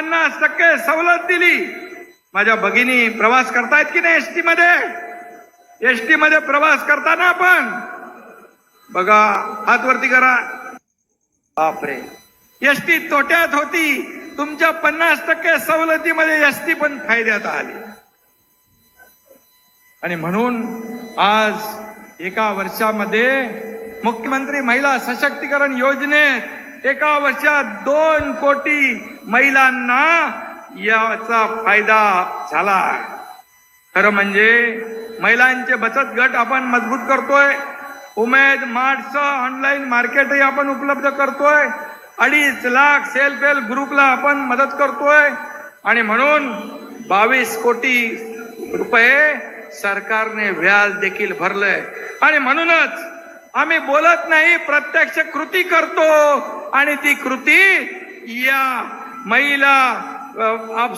पन्नास टक्के सवलत दिली. माझ्या भगिनी प्रवास करतायत की नाही एसटी मध्ये? एसटी मध्ये प्रवास करताना आपण बघा हात वरती करा. बापरे. एसटी तोट्यात होती. तुमच्या पन्नास टक्के सवलतीमध्ये एसटी पण फायद्यात आली. आणि म्हणून आज एका वर्षामध्ये मुख्यमंत्री महिला सशक्तीकरण योजनेत एका वर्षात दोन कोटी महिलांना याचा फायदा झाला खरं म्हणजे महिलांचे बचत गट आपण मजबूत करतोय. उमेद मार्टचं ऑनलाईन मार्केटही आपण उपलब्ध करतोय. अडीच लाख सेल्फ हेल्प ग्रुपला आपण मदत करतोय. आणि म्हणून बावीस कोटी रुपये सरकारने व्याज देखील भरलंय. आणि म्हणूनच आम्ही बोलत नाही प्रत्यक्ष कृती करतो. आणि ती कृती या महिला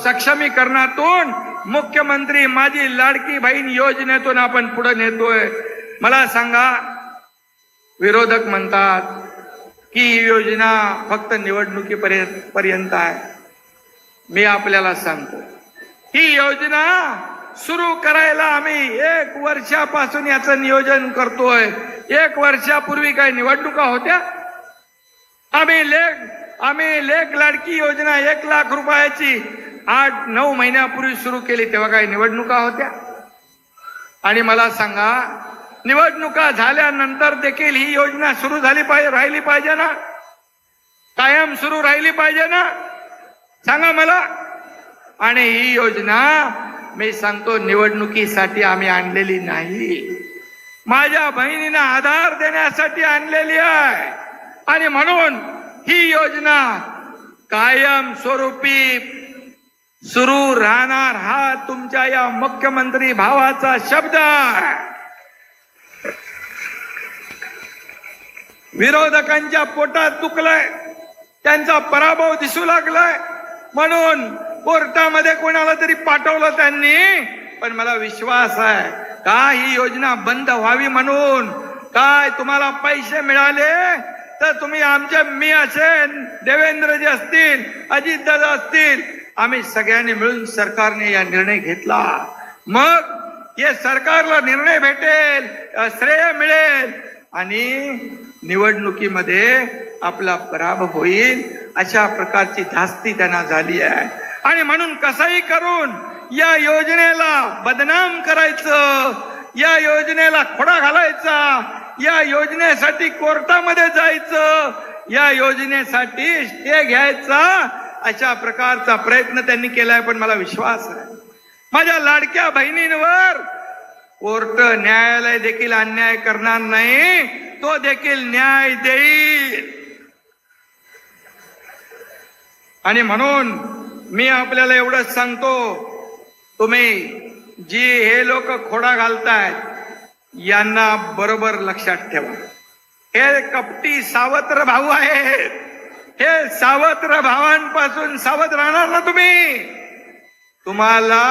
सक्षमीकरणातून मुख्यमंत्री माझी लाडकी बहीण योजनेतून आपण पुढे नेतोय. मला सांगा विरोधक म्हणतात की ही योजना फक्त निवडणुकीपर्यंत पर्यंत आहे. मी आपल्याला सांगतो ही योजना सुरू करायला आम्ही एक वर्षापासून याचं नियोजन करतोय. एक वर्षापूर्वी काही निवडणुका होत्या. आम्ही लेख आम्ही लेख लाडकी योजना एक लाख रुपयाची आठ नऊ महिन्यापूर्वी सुरू केली तेव्हा काही निवडणुका होत्या. आणि मला सांगा निवडणुका झाल्यानंतर देखील ही योजना सुरू झाली पाहिजे राहिली पाहिजे ना? कायम सुरू राहिली पाहिजे ना? सांगा मला. आणि ही योजना मी सांगतो निवडणुकीसाठी आम्ही आणलेली नाही. माझ्या बहिणींना आधार देण्यासाठी आणलेली आहे. आणि म्हणून ही योजना कायम स्वरूपी सुरू राहणार हा तुमच्या या मुख्यमंत्री भावाचा शब्द आहे. विरोधकांच्या पोटात दुखलंय. त्यांचा पराभव दिसू लागलाय. म्हणून कोर्टामध्ये कोणाला तरी पाठवलं त्यांनी? पण मला विश्वास आहे का ही योजना बंद व्हावी म्हणून? काय तुम्हाला पैसे मिळाले? तर तुम्ही आमचे मी असेल देवेंद्रजी असतील अजितदादा असतील. आम्ही सगळ्यांनी मिळून सरकारने या निर्णय घेतला. मग हे सरकारला निर्णय भेटेल श्रेय मिळेल आणि निवडणुकीमध्ये आपला पराभव होईल अशा प्रकारची धास्ती त्यांना झाली आहे. आणि म्हणून कसंही करून या योजनेला बदनाम करायचं या योजनेला खोडा घालायचा या योजनेसाठी कोर्टामध्ये जायचं या योजनेसाठी स्टे घ्यायचा अशा प्रकारचा प्रयत्न त्यांनी केलाय पण मला विश्वास आहे माझ्या लाडक्या बहिणींवर कोर्ट न्यायालय देखील अन्याय करणार नाही तो देखील न्याय देईल. आणि म्हणून मी आपल्याला एवढंच सांगतो तुम्ही जी हे लोक खोडा घालतायत यांना बरोबर लक्षात ठेवा. हे कपटी सावत्र भाऊ आहेत. हे सावत्र भावांपासून सावध राहणार ना तुम्ही? तुम्हाला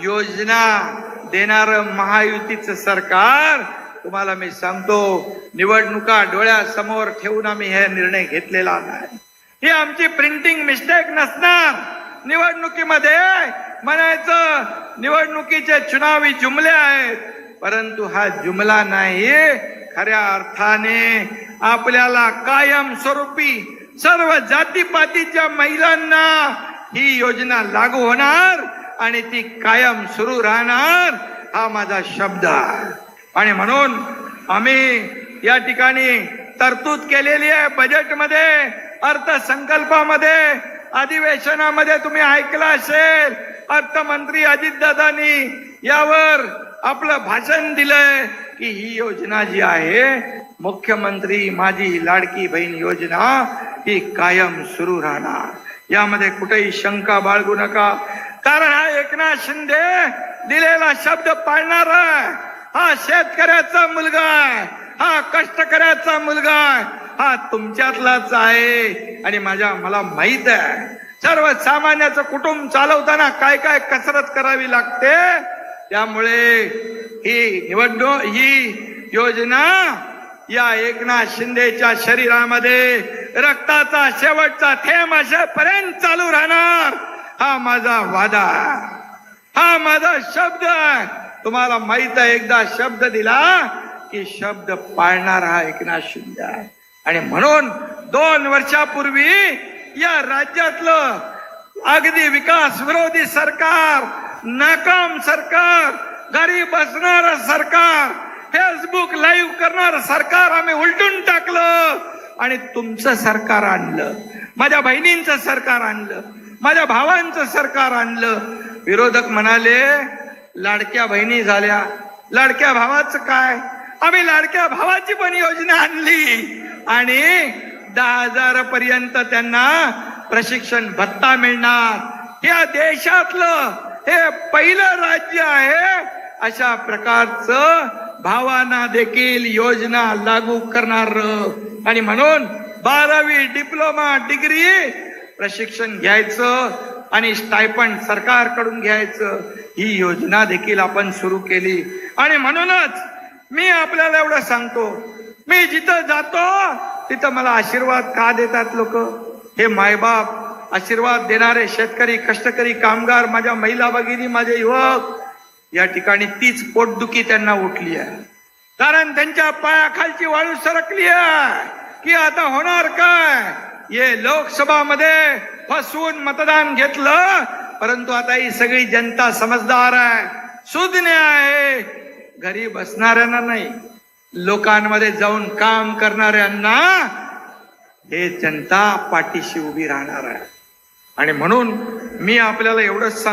योजना देणार महायुतीचं सरकार तुम्हाला मी सांगतो निवडणुका डोळ्यासमोर ठेवून आम्ही हे निर्णय घेतलेला नाही. ही आमची प्रिंटिंग मिस्टेक नसणार. निवडणुकीमध्ये म्हणायचं निवडणुकीचे चुनावी जुमले आहेत. परंतु हा जुमला नाही. खऱ्या अर्थाने आपल्याला कायम स्वरूपी सर्व जातीपातीच्या महिलांना ही योजना लागू होणार आणि ती कायम सुरू राहणार हा माझा शब्द आहे. आणि म्हणून आम्ही या ठिकाणी तरतूद केलेली आहे. बजेटमध्ये अर्थसंकल्पामध्ये अधिवेशनामध्ये तुम्ही ऐकलं असेल अर्थमंत्री अजितदादांनी यावर आपलं भाषण दिलंय की ही योजना जी आहे मुख्यमंत्री माझी लाडकी बहीण योजना ही कायम सुरू राहणार. यामध्ये कुठेही शंका बाळगू नका. कारण हा एकनाथ शिंदे दिलेला शब्द पाळणार आहे हा शेतकऱ्याचा मुलगा आहे. हा कष्टकऱ्याचा मुलगा. हा तुमच्यातलाच आहे. आणि माझ्या मला माहीत आहे. सर्वसामान्याचं कुटुंब चालवताना काय काय कसरत करावी लागते? त्यामुळे ही निवडणूक ही योजना या एकनाथ शिंदेच्या शरीरामध्ये रक्ताचा शेवटचा थेंब अशापर्यंत चालू राहणार. हा माझा वादा. हा माझा शब्द तुम्हाला माहीत आहे एकदा शब्द दिला की शब्द पाळणारा हा एकनाथ शिंदे आहे. आणि म्हणून दोन वर्षापूर्वी या राज्यातलं अगदी विकास विरोधी सरकार नाकाम सरकार घरी बसणार सरकार फेसबुक लाईव्ह करणार सरकार आम्ही उलटून टाकलं आणि तुमचं सरकार आणलं. माझ्या बहिणींचं सरकार आणलं. माझ्या भावांचं सरकार आणलं. विरोधक म्हणाले लाडक्या बहिणी झाल्या. लाडक्या भावाचं काय? आम्ही लाडक्या भावाची पण योजना आणली. आणि दहा हजार पर्यंत त्यांना प्रशिक्षण भत्ता मिळणार. या देशातलं हे पहिलं राज्य आहे अशा प्रकारचं भावांना देखील योजना लागू करणार. आणि म्हणून बारावी डिप्लोमा डिग्री प्रशिक्षण घ्यायचं आणि स्टायपंड सरकारकडून घ्यायचं. ही योजना देखील आपण सुरू केली. आणि म्हणूनच मी आपल्याला एवढं सांगतो. मी जिथं जातो तिथं मला आशीर्वाद का देतात लोक? हे मायबाप आशीर्वाद देणारे शेतकरी कष्टकरी कामगार माझ्या महिला भगिनी माझे युवक या ठिकाणी तीच पोटदुखी त्यांना उठली आहे. कारण त्यांच्या पायाखालची वाळू सरकली आहे. की आता होणार काय? ये लोकसभामध्ये फसवून मतदान घेतलं परंतु आता ही सगळी जनता समजदार आहे. सुज्ञ आहे. घरी बसणाऱ्यांना नाही लोकांमध्ये जाऊन काम करणाऱ्यांना हे जनता पाठीशी उभी राहणार आहे. आणि म्हणून मी आपल्याला एवढंच